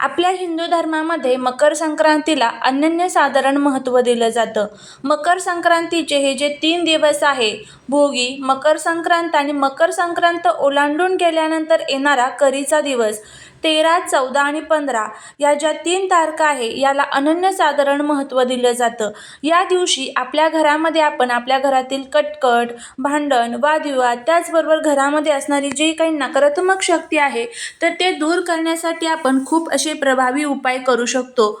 आपल्या हिंदू धर्मामध्ये मकर संक्रांतीला अनन्यसाधारण महत्त्व दिलं जातं. मकर संक्रांतीचे हे जे तीन दिवस आहे भोगी मकर संक्रांत आणि मकर संक्रांत ओलांडून गेल्यानंतर येणारा करीचा दिवस. तेरा चौदा आणि पंधरा या ज्या तीन तारखा आहे याला अनन्यसाधारण महत्त्व दिलं जातं. या दिवशी आपल्या घरामध्ये आपण आपल्या घरातील कटकट भांडण वादविवाद त्याचबरोबर घरामध्ये असणारी जी काही नकारात्मक शक्ती आहे तर ते दूर करण्यासाठी आपण खूप असे प्रभावी उपाय करू शकतो.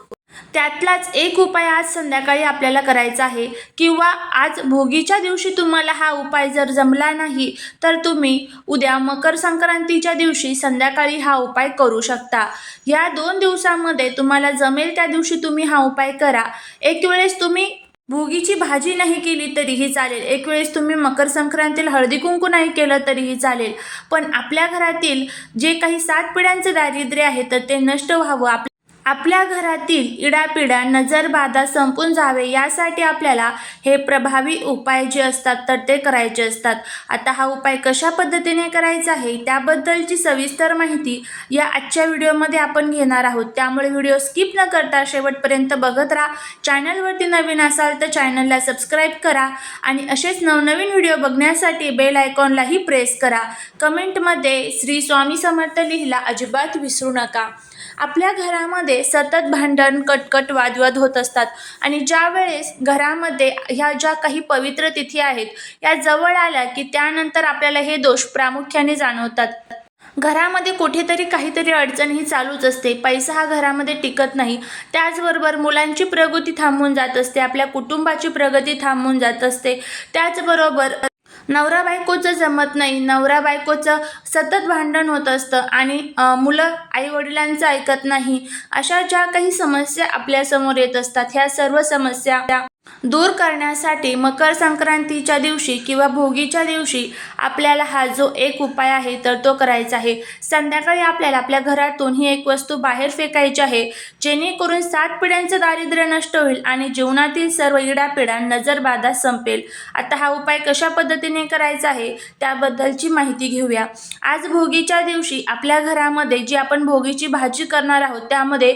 त्यातलाच एक उपाय आज संध्याकाळी आपल्याला करायचा आहे. किंवा आज भोगीच्या दिवशी तुम्हाला हा उपाय जर जमला नाही तर तुम्ही उद्या मकर संक्रांतीच्या दिवशी संध्याकाळी हा उपाय करू शकता. या दोन दिवसामध्ये तुम्हाला जमेल त्या दिवशी तुम्ही हा उपाय करा. एक वेळेस तुम्ही भोगीची भाजी नाही केली तरीही चालेल. एक वेळेस तुम्ही मकर संक्रांतीला हळदी कुंकू नाही केलं तरीही चालेल. पण आपल्या घरातील जे काही सात पिढ्यांचं दारिद्र्य आहे तर ते नष्ट व्हावं. आप आपल्या घरातील इडापिडा नजरबाधा संपून जावे यासाठी आपल्याला हे प्रभावी उपाय जे असतात तर ते करायचे असतात. आता हा उपाय कशा पद्धतीने करायचा आहे त्याबद्दलची सविस्तर माहिती या आजच्या व्हिडिओमध्ये आपण घेणार आहोत. त्यामुळे व्हिडिओ स्किप न करता शेवटपर्यंत बघत राहा. चॅनलवरती नवीन असाल तर चॅनलला सबस्क्राईब करा आणि असेच नवनवीन व्हिडिओ बघण्यासाठी बेल आयकॉनलाही प्रेस करा. कमेंटमध्ये श्री स्वामी समर्थ लिहिला अजिबात विसरू नका. आपल्या घरामध्ये सतत भांडण कटकट वादवाद होत असतात. आणि ज्या वेळेस घरामध्ये ह्या ज्या काही पवित्र तिथी आहेत या जवळ आल्या की त्यानंतर आपल्याला हे दोष प्रामुख्याने जाणवतात. घरामध्ये कुठेतरी काहीतरी अडचण ही चालूच असते. पैसा हा घरामध्ये टिकत नाही. त्याचबरोबर मुलांची प्रगती थांबून जात असते. आपल्या कुटुंबाची प्रगती थांबून जात असते. त्याचबरोबर नवरा बायकोचं जमत नाही. नवरा बायकोचं सतत भांडण होत असतं आणि मुलं आईवडिलांचं ऐकत नाही. अशा ज्या काही समस्या आपल्यासमोर येत असतात ह्या सर्व समस्या त्या दूर करण्यासाठी मकर संक्रांतीच्या दिवशी किंवा भोगीच्या दिवशी आपल्याला हा जो एक उपाय आहे तर तो करायचा आहे. संध्याकाळी आपल्याला आपल्या घरातून ही एक वस्तू बाहेर फेकायची आहे जेणेकरून सात पिढ्यांचं दारिद्र्य नष्ट होईल आणि जीवनातील सर्व इडापिडा नजरबाधा संपेल. आता हा उपाय कशा पद्धतीने करायचा आहे त्याबद्दलची माहिती घेऊया. आज भोगीच्या दिवशी आपल्या घरामध्ये जी आपण भोगीची भाजी करणार आहोत त्यामध्ये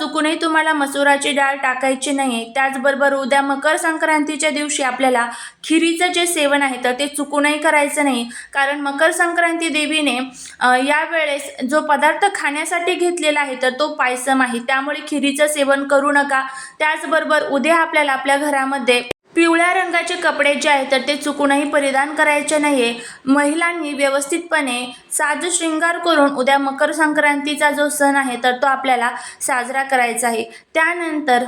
चुकूनही तुम्हाला मसुराची डाळ टाकायची नाही आहे त्याचबरोबर उद्या मकर संक्रांतीच्या दिवशी आपल्याला खिरीचं जे सेवन आहे तर ते चुकूनही करायचं नाही. कारण मकर संक्रांती देवीने यावेळेस जो पदार्थ खाण्यासाठी घेतलेला आहे तर तो पायसम आहे. त्यामुळे खिरीचं सेवन करू नका. त्याचबरोबर उद्या आपल्याला आपल्या घरामध्ये पिवळ्या रंगाचे कपडे जे आहेत तर ते चुकूनही परिधान करायचे नाही आहे महिलांनी व्यवस्थितपणे साज शृंगार करून उद्या मकर संक्रांतीचा जो सण आहे तर तो आपल्याला साजरा करायचा आहे. त्यानंतर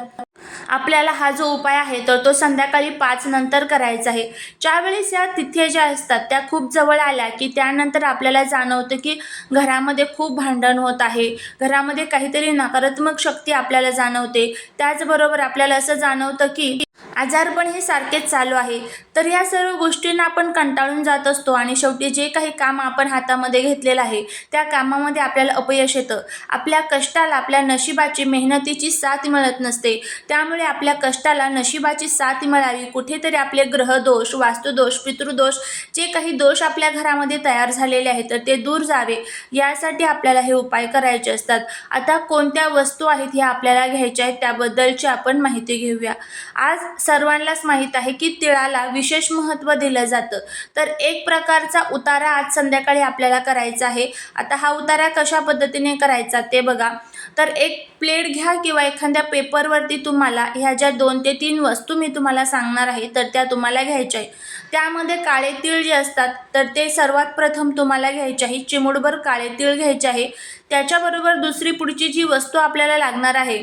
आपल्याला हा जो उपाय आहे तर तो संध्याकाळी पाच नंतर करायचा आहे. ज्यावेळेस या तिथ्या ज्या असतात त्या खूप जवळ आल्या की त्यानंतर आपल्याला जाणवतं की घरामध्ये खूप भांडण होत आहे. घरामध्ये काहीतरी नकारात्मक शक्ती आपल्याला जाणवते. त्याचबरोबर आपल्याला असं जाणवतं की आजारपण हे सारखेच चालू आहे. तर या सर्व गोष्टींना आपण कंटाळून जात असतो आणि शेवटी जे काही काम आपण हातामध्ये घेतलेलं आहे त्या कामामध्ये आपल्याला अपयश येतं. आपल्या कष्टाला आपल्या नशिबाची मेहनतीची साथ मिळत नसते. त्यामुळे आपल्या कष्टाला नशिबाची साथ मिळावी. कुठेतरी आपले ग्रहदोष वास्तुदोष पितृदोष जे काही दोष आपल्या घरामध्ये तयार झालेले आहेत तर ते दूर जावे. यासाठी आपल्याला हे उपाय करायचे असतात. आता कोणत्या वस्तू आहेत ह्या आपल्याला घ्यायच्या आहेत त्याबद्दलची आपण माहिती घेऊया. आज सर्वांनाच माहीत आहे की तिळाला विशेष महत्त्व दिलं जातं. तर एक प्रकारचा उतारा आज संध्याकाळी आपल्याला करायचा आहे. आता हा उतारा कशा पद्धतीने करायचा ते बघा. तर एक प्लेट घ्या किंवा एखाद्या पेपरवरती तुम्हाला ह्या ज्या दोन ते तीन वस्तू मी तुम्हाला सांगणार आहे तर त्या तुम्हाला घ्यायच्या आहे त्यामध्ये काळे तीळ जे असतात तर ते सर्वात प्रथम तुम्हाला घ्यायचे आहे. चिमुडभर काळे तीळ घ्यायचे आहे. त्याच्याबरोबर दुसरी पुढची जी वस्तू आपल्याला लागणार आहे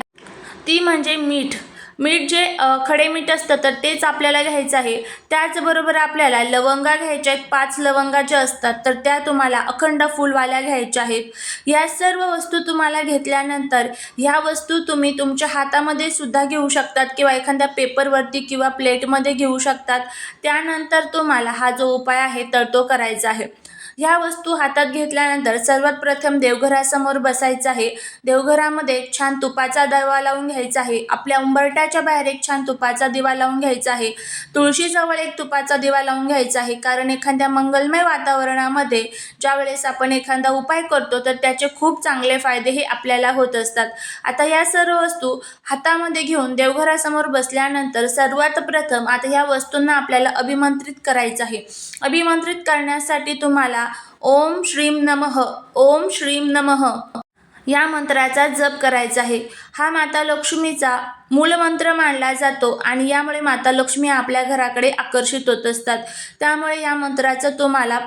ती म्हणजे मीठ. मीठ जे खडे मीठ असतं तर तेच आपल्याला घ्यायचं आहे. त्याचबरोबर आपल्याला लवंगा घ्यायच्या आहेत पाच लवंगा ज्या असतात तर त्या तुम्हाला अखंड फुलवाल्या घ्यायच्या आहेत. या सर्व वस्तू तुम्हाला घेतल्यानंतर ह्या वस्तू तुम्ही तुमच्या हातामध्ये सुद्धा घेऊ शकतात किंवा एखाद्या पेपरवरती किंवा प्लेटमध्ये घेऊ शकतात. त्यानंतर तुम्हाला हा जो उपाय आहे तर तो करायचा आहे. ह्या वस्तू हातात घेतल्यानंतर सर्वात प्रथम देवघरासमोर बसायचं आहे. देवघरामध्ये एक छान तुपाचा दिवा लावून घ्यायचा आहे. आपल्या उंबरट्याच्या बाहेर एक छान तुपाचा दिवा लावून घ्यायचा आहे. तुळशीजवळ एक तुपाचा दिवा लावून घ्यायचा आहे. कारण एखाद्या मंगलमय वातावरणामध्ये ज्यावेळेस आपण एखादा उपाय करतो तर त्याचे खूप चांगले फायदे हे आपल्याला होत असतात. आता या सर्व वस्तू हातामध्ये घेऊन देवघरासमोर बसल्यानंतर सर्वात प्रथम आता ह्या वस्तूंना आपल्याला अभिमंत्रित करायचं आहे. अभिमंत्रित करण्यासाठी तुम्हाला ओम श्रीम नमः ओम श्रीम नमः. या मंत्राचा जप करायचा आहे. हा माता लक्ष्मीचा मूलमंत्र मानला जातो आणि यामुळे माता लक्ष्मी आपल्या घराकडे आकर्षित होत असतात. त्यामुळे या मंत्राचं तुम्हाला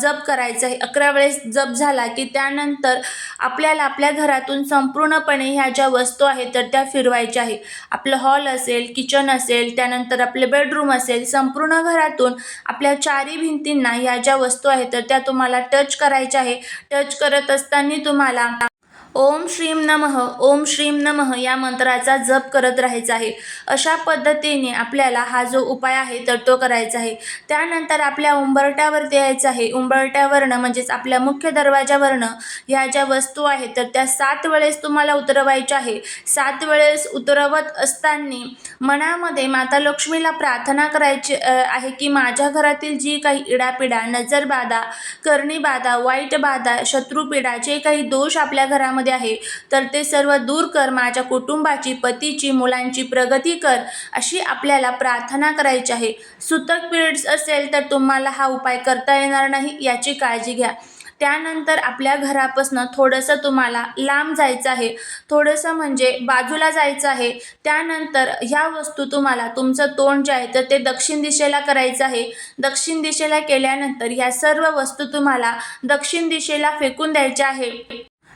जप करायचं आहे. अकरा वेळेस जप झाला की त्यानंतर आपल्याला आपल्या घरातून संपूर्णपणे ह्या ज्या वस्तू आहेत तर त्या फिरवायच्या आहे आपलं हॉल असेल किचन असेल त्यानंतर आपले बेडरूम असेल संपूर्ण घरातून आपल्या चारी भिंतींना ह्या ज्या वस्तू आहेत तर त्या तुम्हाला टच करायच्या आहे. टच करत असताना तुम्हाला ओम श्रीम नमः ओम श्रीम नमः या मंत्राचा जप करत राहायचा आहे. अशा पद्धतीने आपल्याला हा जो उपाय आहे तर तो करायचा आहे. त्यानंतर आपल्या उंबरट्यावरती यायचं आहे. उंबरट्यावरनं म्हणजेच आपल्या मुख्य दरवाजावरनं ह्या ज्या वस्तू आहेत तर त्या सात वेळेस तुम्हाला उतरवायच्या आहे. सात वेळेस उतरवत असताना मनामध्ये माता लक्ष्मीला प्रार्थना करायची आहे की माझ्या घरातील जी काही इडापिडा नजरबाधा करणीबाधा वाईट बाधा शत्रुपीडा जे काही दोष आपल्या घरामध्ये आहे. तर ते सर्व दूर कर माझ्या कुटुंबाची पतीची मुलांची प्रगती कर अशी आपल्याला प्रार्थना करायची आहे. सुतक पिरियड्स असेल तर तुम्हाला हा उपाय करता येणार नाही याची काळजी घ्या. त्यानंतर आपल्या घरापासून थोडंसं तुम्हाला लांब जायचं आहे. थोडंसं म्हणजे बाजूला जायचं आहे. त्यानंतर ह्या वस्तू तुम्हाला तुमचं तोंड जे आहे तर ते दक्षिण दिशेला करायचं आहे. दक्षिण दिशेला केल्यानंतर ह्या सर्व वस्तू तुम्हाला दक्षिण दिशेला फेकून द्यायच्या आहे.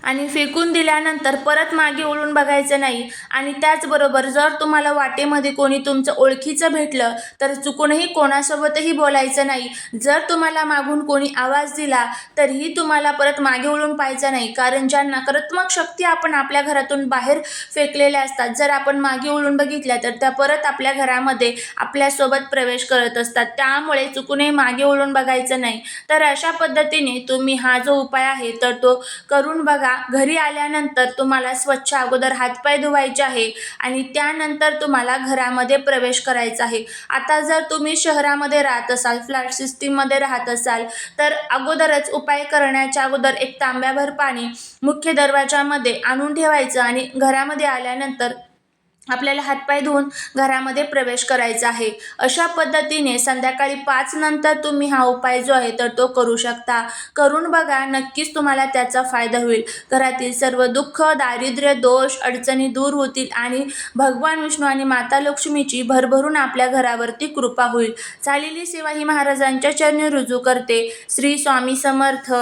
आणि फेकून दिल्यानंतर परत मागे वळून बघायचं नाही. आणि त्याचबरोबर जर तुम्हाला वाटेमध्ये कोणी तुमचं ओळखीचं भेटलं तर चुकूनही कोणासोबतही बोलायचं नाही. जर तुम्हाला मागून कोणी आवाज दिला तरीही तुम्हाला परत मागे वळून पाहायचं नाही. कारण ज्या नकारात्मक शक्ती आपण आपल्या घरातून बाहेर फेकलेल्या असतात जर आपण मागे वळून बघितल्या तर त्या परत आपल्या घरामध्ये आपल्यासोबत प्रवेश करत असतात. त्यामुळे चुकूनही मागे वळून बघायचं नाही. तर अशा पद्धतीने तुम्ही हा जो उपाय आहे तर तो करून बघा. बघा घरी आल्यानंतर तुम्हाला स्वच्छ अगोदर हातपाय धुवायचे आहे आणि त्यानंतर तुम्हाला घरामध्ये प्रवेश करायचा आहे. आता जर तुम्ही शहरामध्ये राहत असाल फ्लॅट सिस्टीममध्ये राहत असाल तर अगोदरच उपाय करण्याच्या अगोदर एक तांब्याभर पाणी मुख्य दरवाजामध्ये आणून ठेवायचं आणि घरामध्ये आल्यानंतर आपल्याला हातपाय धुवून घरामध्ये प्रवेश करायचा आहे. अशा पद्धतीने संध्याकाळी पाच नंतर तुम्ही हा उपाय जो आहे तर तो करू शकता. करून बघा नक्कीच तुम्हाला त्याचा फायदा होईल. घरातील सर्व दुःख दारिद्र्य दोष अडचणी दूर होतील आणि भगवान विष्णू आणि माता लक्ष्मीची भरभरून आपल्या घरावरती कृपा होईल. झालेली सेवा ही महाराजांच्या चरणी रुजू करते. श्री स्वामी समर्थ.